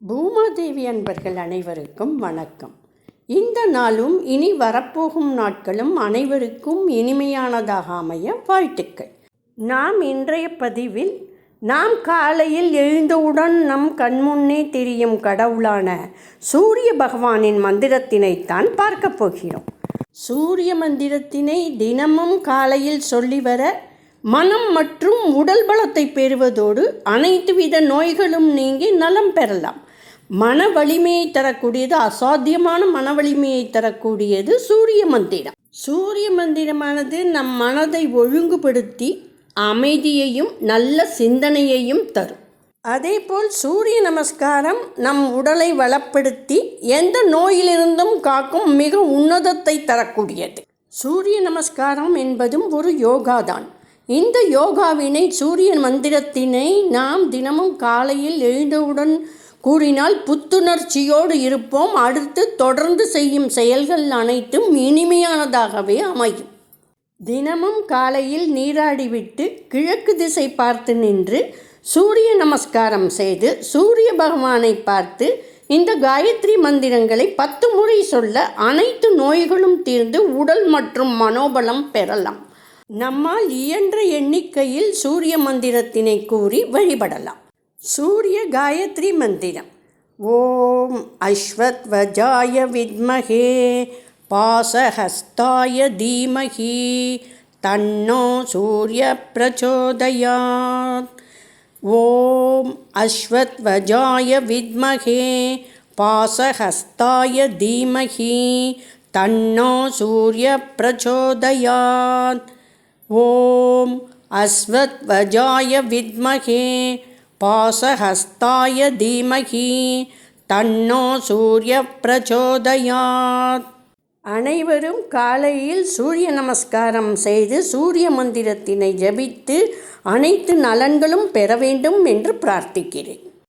பூமாதேவி அன்பர்கள் அனைவருக்கும் வணக்கம். இந்த நாளும் இனி வரப்போகும் நாட்களும் அனைவருக்கும் இனிமையானதாக அமைய வாழ்த்துக்கள். நாம் இன்றைய பதிவில் நாம் காலையில் எழுந்தவுடன் நம் கண்முன்னே தெரியும் கடவுளான சூரிய பகவானின் மந்திரத்தினைத்தான் பார்க்கப் போகிறோம். சூரிய மந்திரத்தினை தினமும் காலையில் சொல்லி வர மனம் மற்றும் உடல் பலத்தை பெறுவதோடு அனைத்து வித நோய்களும் நீங்கி நலம் பெறலாம். மன வலிமையை தரக்கூடியது அசாத்தியமான மன வலிமையை தரக்கூடியது சூரிய மந்திரம். சூரிய மந்திரமானது நம் மனதை ஒழுங்குபடுத்தி அமைதியையும் நல்ல சிந்தனையையும் தரும். அதேபோல் சூரிய நமஸ்காரம் நம் உடலை வளப்படுத்தி எந்த நோயிலிருந்தும் காக்கும் மிக உன்னதத்தை தரக்கூடியது. சூரிய நமஸ்காரம் என்பதும் ஒரு யோகாதான். இந்த யோகாவினை சூரிய மந்திரத்தினை நாம் தினமும் காலையில் எழுந்தவுடன் கூறினால் புத்துணர்ச்சியோடு இருப்போம். அடுத்து தொடர்ந்து செய்யும் செயல்கள் அனைத்தும் இனிமையானதாகவே அமையும். தினமும் காலையில் நீராடிவிட்டு கிழக்கு திசை பார்த்து நின்று சூரிய நமஸ்காரம் செய்து சூரிய பகவானை பார்த்து இந்த காயத்ரி மந்திரங்களை பத்து முறை சொல்ல அனைத்து நோய்களும் தீர்ந்து உடல் மற்றும் மனோபலம் பெறலாம். நம்மால் இயன்ற எண்ணிக்கையில் சூரிய மந்திரத்தினை கூறி வழிபடலாம். சூரிய காயத்ரி மந்திரம். ஓம் அஸ்வத்வஜாய வித்மகே பாசஹஸ்தாய தீமகி தன்னோ சூரிய பிரச்சோதயாத். ஓம் அஸ்வத்வஜாய வித்மகே பாசஹஸ்தாய தீமகி தன்னோ சூரிய பிரச்சோதயாத். ஓம் அஸ்வத்வஜாய வித்மகே பாசஹஸ்தாய தீமகி தன்னோ சூரிய பிரச்சோதயாத் அனைவரும் காலையில் சூரிய நமஸ்காரம் செய்து சூரிய மந்திரத்தினை ஜபித்து அனைத்து நலன்களும் பெற வேண்டும் என்று பிரார்த்திக்கிறேன்.